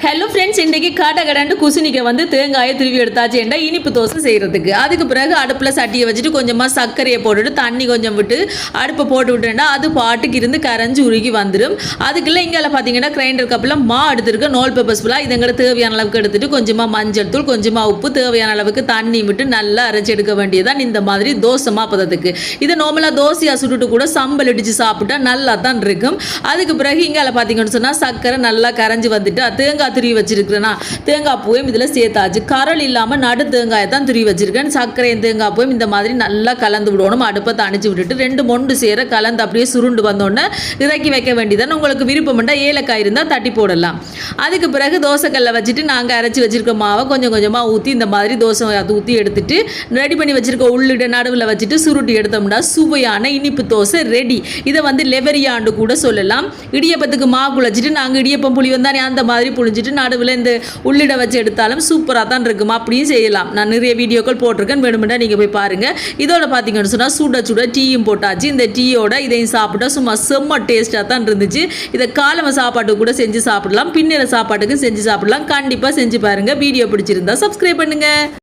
Hello friends இன்றைக்கி காட்ட கடாண்டு குசுனிக்க வந்து தேங்காயை திருவி எடுத்தாச்சுண்டா இனிப்பு தோசை செய்கிறதுக்கு அதுக்கு பிறகு அடுப்பில் சட்டியை வச்சுட்டு கொஞ்சமாக சர்க்கரையை போட்டுட்டு தண்ணி கொஞ்சம் விட்டு அடுப்பை போட்டு விட்டேன்டா அது பாட்டுக்கு இருந்து கரைஞ்சி உருகி வந்துடும் அதுக்குள்ளே இங்கே பார்த்தீங்கன்னா கிரைண்டர் கப்பில் மா எடுத்துருக்கேன் நோல் பேப்பர்ஸ் ஃபுல்லாக இதுங்களை தேவையான அளவுக்கு எடுத்துட்டு கொஞ்சமாக மஞ்சள் தூள் கொஞ்சமாக உப்பு தேவையான அளவுக்கு தண்ணி விட்டு நல்லா அரைச்சி எடுக்க வேண்டியதான் இந்த மாதிரி தோசை பதத்துக்கு இதை நார்மலாக தோசையாக சுட்டுட்டு கூட சம்பல் இடித்து சாப்பிட்டா நல்லா தான் இருக்கும். அதுக்கு பிறகு இங்கே பார்த்தீங்கன்னு சொன்னால் சர்க்கரை நல்லா கரைஞ்சி வந்துட்டு தேங்காய் தேங்காய் துருவி வச்சிருக்கிறேன்னா தேங்காய் பூவையும் இதில் சேர்த்தாச்சு. கரல் இல்லாமல் நடு தேங்காயை தான் துருவி வச்சிருக்கேன். சர்க்கரையும் தேங்காய் பூவையும் இந்த மாதிரி நல்லா கலந்து விடணும். அடுப்பை தணிச்சு விட்டுட்டு ரெண்டு மொண்டு சேர கலந்து அப்படியே சுருண்டு வந்தோடனே இறக்கி வைக்க வேண்டியதான் உங்களுக்கு விருப்பம்ண்டா ஏலக்காய் இருந்தால் தட்டி போடலாம். அதுக்கு பிறகு தோசைக்கல்லை வச்சுட்டு நாங்கள் அரைச்சி வச்சிருக்க மாவை கொஞ்சம் கொஞ்சமாக ஊற்றி இந்த மாதிரி தோசை அது ஊற்றி எடுத்துட்டு ரெடி பண்ணி வச்சிருக்க உள்ளிட நடுவில் வச்சுட்டு சுருட்டி எடுத்தோம்னா சுவையான இனிப்பு தோசை ரெடி இதை வந்து லெவரியாண்டு கூட சொல்லலாம். இடியப்பத்துக்கு மாவு குழச்சிட்டு நாங்கள் இடியப்பம் புளி வந்தானே அந்த மாதிரி புளிஞ்சு செஞ்சுட்டு நடுவில் இந்த உள்ளிட வச்சு எடுத்தாலும் சூப்பராக தான் இருக்குமா? அப்படியும் செய்யலாம். நான் நிறைய வீடியோக்கள் போட்டிருக்கேன். வேணுமெண்டா நீங்கள் போய் பாருங்கள் இதோட பார்த்தீங்கன்னு சொன்னால் சுட சுட டீயும் போட்டாச்சு. இந்த டீயோட இதையும் சாப்பிட்டா சும்மா செம்ம டேஸ்ட்டாக தான் இருந்துச்சு. இதை காலம சாப்பாட்டுக்கு கூட செஞ்சு சாப்பிடலாம். பின்னிற சாப்பாட்டுக்கு செஞ்சு சாப்பிடலாம். கண்டிப்பாக செஞ்சு பாருங்கள் வீடியோ பிடிச்சிருந்தா சப்ஸ்கிரைப் பண்ணுங்கள்